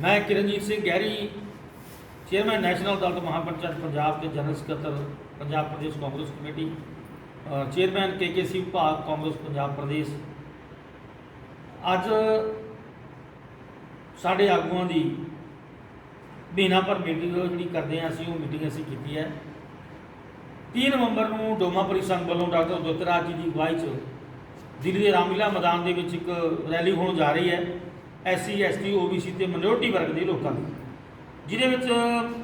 ਮੈਂ Kiranjit Singh Gehri chairman national Dal Mahapanchayat Punjab ਦੇ general ਸਕੱਤਰ Punjab Pradesh Congress committee uh, chairman K K Congress Punjab Pradesh. ਅੱਜ ਸਾਡੇ ਆਗੂਆਂ ਦੀ ਮਹੀਨਾ ਭਰ ਮੀਟਿੰਗ ਜਿਹੜੀ ਕਰਦੇ ਹਾਂ ਅਸੀਂ ਉਹ ਮੀਟਿੰਗ ਅਸੀਂ ਕੀਤੀ ਹੈ। 3 ਨਵੰਬਰ ਨੂੰ ਡੋਮਾ ਸੰਘ ਵੱਲੋਂ ਡਾਕਟਰ ਦੁੱਤਰਾਜ ਜੀ ਦੀ ਅਗਵਾਈ 'ਚ ਦਿੱਲੀ ਦੇ ਰਾਮਲੀਲਾ ਮੈਦਾਨ ਦੇ ਵਿੱਚ ਇੱਕ ਰੈਲੀ ਹੋਣ ਜਾ ਰਹੀ ਹੈ। ਐਸਸੀ, ਐਸਟੀ, ਓਬੀਸੀ ਤੇ ਮਿਨੋਰਟੀ ਵਰਗ ਦੇ ਲੋਕਾਂ ਦੀ। ਜਿਹਦੇ ਵਿੱਚ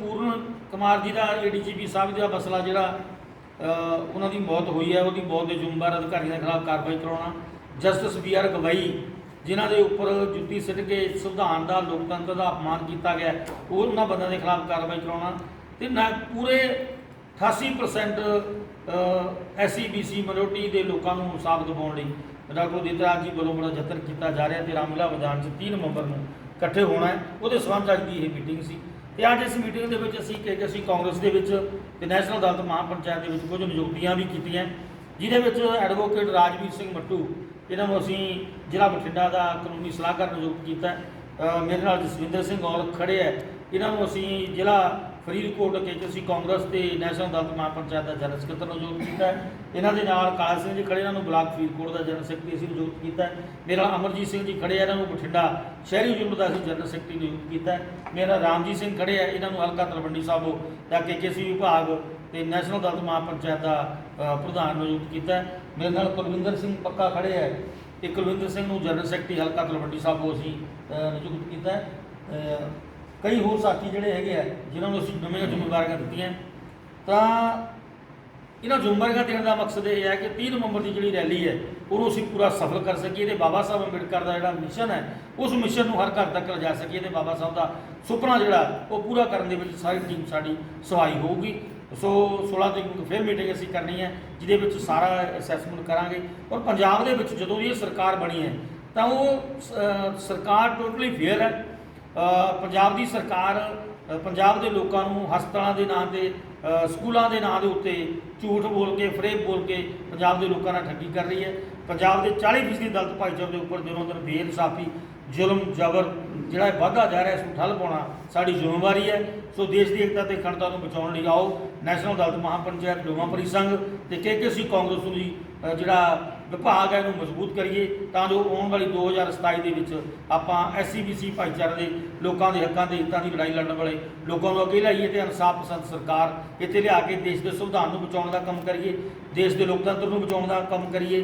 ਪੂਰਨ ਕੁਮਾਰ ਜੀ ਦਾ ਏਡੀਜੀਪੀ ਸਾਹਿਬ ਦਾ ਮਸਲਾ ਜਿਹੜਾ ਉਹਨਾਂ ਦੀ ਮੌਤ ਹੋਈ ਹੈ, ਉਹਦੀ ਮੌਤ ਦੇ ਜ਼ਿੰਮੇਵਾਰ ਅਧਿਕਾਰੀਆਂ ਦੇ ਖਿਲਾਫ ਕਾਰਵਾਈ ਕਰਾਉਣਾ। ਜਸਟਿਸ ਬੀ ਆਰ ਗਵਾਈ, ਜਿਨ੍ਹਾਂ ਦੇ ਉੱਪਰ ਜੁੱਤੀ ਸਿੱਟ ਕੇ ਸੰਵਿਧਾਨ ਦਾ ਲੋਕਤੰਤਰ ਦਾ ਅਪਮਾਨ ਕੀਤਾ ਗਿਆ ਉਹਨਾਂ ਬੰਦਿਆਂ ਦੇ ਖਿਲਾਫ ਕਾਰਵਾਈ ਕਰਾਉਣਾ। ਤੇ ਨਾ ਪੂਰੇ 88% ਐਸਸੀ ਬੀਸੀ ਮਿਨੋਰਟੀ ਦੇ ਲੋਕਾਂ ਨੂੰ ਇਨਸਾਫ ਦਿਵਾਉਣ ਲਈ। ਡਾਕਟਰ ਦਿੱਤਰਾਜ ਜੀ ਵੱਲੋਂ ਬੜਾ ਯਤਨ ਕੀਤਾ ਜਾ ਰਿਹਾ ਤੇ ਰਾਮਲੀਲਾ ਮੈਦਾਨ 'ਚ 3 ਨਵੰਬਰ ਨੂੰ ਇਕੱਠੇ ਹੋਣਾ ਹੈ। ਉਹਦੇ ਸੰਬੰਧ ਅੱਜ ਦੀ ਇਹ ਮੀਟਿੰਗ ਸੀ। ਤੇ ਅੱਜ ਇਸ ਮੀਟਿੰਗ ਦੇ ਵਿੱਚ ਅਸੀਂ ਕਿ ਅਸੀਂ ਕਾਂਗਰਸ ਦੇ ਵਿੱਚ ਤੇ ਨੈਸ਼ਨਲ ਅਦਾਲਤ ਮਹਾਪੰਚਾਇਤ ਦੇ ਵਿੱਚ ਕੁਝ ਨਿਯੁਕਤੀਆਂ ਵੀ ਕੀਤੀਆਂ। ਜਿਹਦੇ ਵਿੱਚ ਐਡਵੋਕੇਟ ਰਾਜਵੀਰ ਸਿੰਘ ਮੱਟੂ, ਇਹਨਾਂ ਨੂੰ ਅਸੀਂ ਜ਼ਿਲ੍ਹਾ ਬਠਿੰਡਾ ਦਾ ਕਾਨੂੰਨੀ ਸਲਾਹਕਾਰ ਨਿਯੁਕਤ ਕੀਤਾ ਮੇਰੇ ਨਾਲ ਜਸਵਿੰਦਰ ਸਿੰਘ ਔਰ ਖੜੇ ਹੈ ਇਹਨਾਂ ਨੂੰ ਅਸੀਂ ਜ਼ਿਲ੍ਹਾ ਫਰੀਦਕੋਟ ਕੇ ਅਸੀਂ ਕਾਂਗਰਸ ਤੇ ਨੈਸ਼ਨਲ ਅਦਾਲਤ ਮਹਾਪੰਚਾਇਤ ਦਾ ਜਨਰਲ ਸਕੱਤਰ ਨਿਯੁਕਤ ਕੀਤਾ ਇਹਨਾਂ ਦੇ ਨਾਲ ਕਾਲਾ ਸਿੰਘ ਜੀ ਖੜੇ, ਇਹਨਾਂ ਨੂੰ ਬਲਾਕ ਫਰੀਦਕੋਟ ਦਾ ਜਨਰਲ ਸੈਕਟਰੀ ਅਸੀਂ ਨਿਯੁਕਤ ਕੀਤਾ ਮੇਰੇ ਨਾਲ ਅਮਰਜੀਤ ਸਿੰਘ ਜੀ ਖੜੇ ਆ, ਇਹਨਾਂ ਨੂੰ ਬਠਿੰਡਾ ਸ਼ਹਿਰੀ ਯੂਨਿਟ ਦਾ ਅਸੀਂ ਜਨਰਲ ਸੈਕਟਰੀ ਨਿਯੁਕਤ ਕੀਤਾ ਹੈ। ਮੇਰਾ ਰਾਮਜੀਤ ਸਿੰਘ ਖੜੇ ਆ, ਇਹਨਾਂ ਨੂੰ ਹਲਕਾ ਤਲਵੰਡੀ ਸਾਬੋ ਦਾ ਕੇਕੇਸੀ ਵਿਭਾਗ ਤੇ ਨੈਸ਼ਨਲ ਅਦਾਲਤ ਮਹਾਪੰਚਾਇਤ ਦਾ ਪ੍ਰਧਾਨ ਨਿਯੁਕਤ ਕੀਤਾ ਮੇਰੇ ਨਾਲ ਕੁਲਵਿੰਦਰ ਸਿੰਘ ਪੱਕਾ ਖੜੇ ਆ। ਤੇ ਕੁਲਵਿੰਦਰ ਸਿੰਘ ਨੂੰ ਜਨਰਲ ਸੈਕਟਰੀ ਹਲਕਾ ਤਲਵੰਡੀ ਸਾਹਿਬ ਸਾਬੋ ਅਸੀਂ ਨਿਯੁਕਤ ਕੀਤਾ ਹੈ। ਕਈ ਹੋਰ ਸਾਥੀ ਜਿਹੜੇ ਹੈਗੇ ਆ, ਜਿਨ੍ਹਾਂ ਨੂੰ ਅਸੀਂ ਨਵੀਆਂ ਜ਼ਿੰਮੇਵਾਰੀਆਂ ਦਿੱਤੀਆਂ। ਤਾਂ ਇਹਨਾਂ ਜ਼ਿੰਮੇਵਾਰੀਆਂ ਦੇਣ ਦਾ ਮਕਸਦ ਇਹ ਹੈ ਕਿ 30 ਨਵੰਬਰ ਦੀ ਜਿਹੜੀ ਰੈਲੀ ਹੈ, ਉਹਨੂੰ ਅਸੀਂ ਪੂਰਾ ਸਫਲ ਕਰ ਸਕੀਏ ਤੇ ਬਾਬਾ ਸਾਹਿਬ ਅੰਬੇਡਕਰ ਦਾ ਜਿਹੜਾ ਮਿਸ਼ਨ ਹੈ, ਉਸ ਮਿਸ਼ਨ ਨੂੰ ਹਰ ਘਰ ਤੱਕ ਲਿਜਾ ਸਕੀਏ ਤੇ ਬਾਬਾ ਸਾਹਿਬ ਦਾ ਸੁਪਨਾ ਜਿਹੜਾ, ਉਹ ਪੂਰਾ ਕਰਨ ਦੇ ਵਿੱਚ ਸਾਰੀ ਟੀਮ ਸਾਡੀ ਸਹਾਈ ਹੋਊਗੀ। ਸੋ 16 ਤਰੀਕ ਨੂੰ ਫਿਰ ਮੀਟਿੰਗ ਅਸੀਂ ਕਰਨੀ ਹੈ, ਜਿਹਦੇ ਵਿੱਚ ਸਾਰਾ ਅਸੈਸਮੈਂਟ ਕਰਾਂਗੇ। ਔਰ ਪੰਜਾਬ ਦੇ ਵਿੱਚ ਜਦੋਂ ਦੀ ਇਹ ਸਰਕਾਰ ਬਣੀ ਹੈ, ਤਾਂ ਉਹ ਸਰਕਾਰ ਟੋਟਲੀ ਫੇਅਰ ਹੈ। ਪੰਜਾਬ ਦੀ ਸਰਕਾਰ ਪੰਜਾਬ ਦੇ ਲੋਕਾਂ ਨੂੰ ਹਸਪਤਾਲਾਂ ਦੇ ਨਾਂ ਤੇ ਸਕੂਲਾਂ ਦੇ ਨਾਂ ਦੇ ਉੱਤੇ ਝੂਠ ਬੋਲ ਕੇ, ਫਰੇਬ ਬੋਲ ਕੇ ਪੰਜਾਬ ਦੇ ਲੋਕਾਂ ਨਾਲ ਠੱਗੀ ਕਰ ਰਹੀ ਹੈ। ਪੰਜਾਬ ਦੇ 40% ਦਲਿਤ ਭਾਈਚਾਰੇ ਦੇ ਉੱਪਰ ਦਿਨੋਂ ਦਿਨ ਬੇਇਨਸਾਫੀ, ਜ਼ੁਲਮ, ਜ਼ਬਰ ਜਿਹੜਾ ਵਾਧਾ ਜਾ ਰਿਹਾ, ਇਸ ਨੂੰ ਠੱਲ ਪਾਉਣਾ ਸਾਡੀ ਜ਼ਿੰਮੇਵਾਰੀ ਹੈ। ਸੋ ਦੇਸ਼ ਦੀ ਏਕਤਾ ਤੇ ਅਖੰਡਤਾ ਨੂੰ ਬਚਾਉਣ ਲਈ ਆਓ। ਨੈਸ਼ਨਲ ਦਲਿਤ ਮਹਾਪੰਚਾਇਤ ਡੋਮਾਪੁਰੀ ਸੰਘ ਤੇ ਕੇਕੇਸੀ ਕਾਂਗਰਸ ਨੂੰ ਜਿਹੜਾ ਵਿਭਾਗ ਹੈ, ਇਹਨੂੰ ਮਜ਼ਬੂਤ ਕਰੀਏ ਤਾਂ ਜੋ ਆਉਣ ਵਾਲੀ 2027 ਦੇ ਵਿੱਚ ਆਪਾਂ ਐਸਸੀਬੀਸੀ ਭਾਈਚਾਰੇ ਦੇ ਲੋਕਾਂ ਦੇ ਹੱਕਾਂ ਦੇ ਹਿੱਤਾਂ ਦੀ ਲੜਾਈ ਲੜਨ ਵਾਲੇ ਲੋਕਾਂ ਨੂੰ ਅੱਗੇ ਲਾਈਏ ਤੇ ਇਨਸਾਫ ਪਸੰਦ ਸਰਕਾਰ ਇੱਥੇ ਲਿਆ ਕੇ ਦੇਸ਼ ਦੇ ਸੰਵਿਧਾਨ ਨੂੰ ਬਚਾਉਣ ਦਾ ਕੰਮ ਕਰੀਏ, ਦੇਸ਼ ਦੇ ਲੋਕਤੰਤਰ ਨੂੰ ਬਚਾਉਣ ਦਾ ਕੰਮ ਕਰੀਏ।